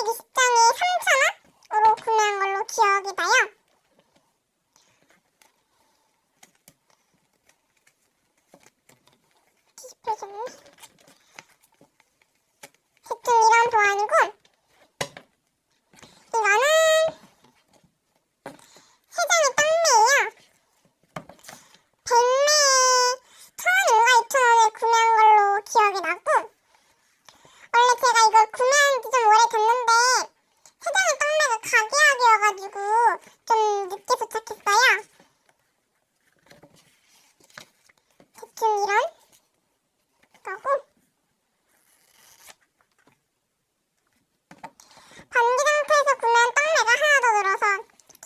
곱빼기 식장에 3,000원으로 구매한 걸로 기억이 나요. 디스플레이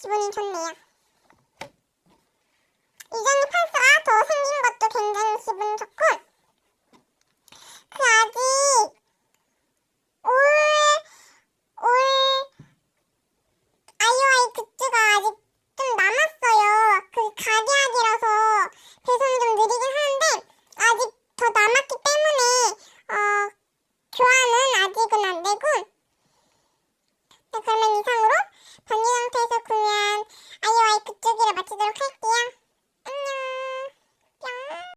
我感觉很舒服。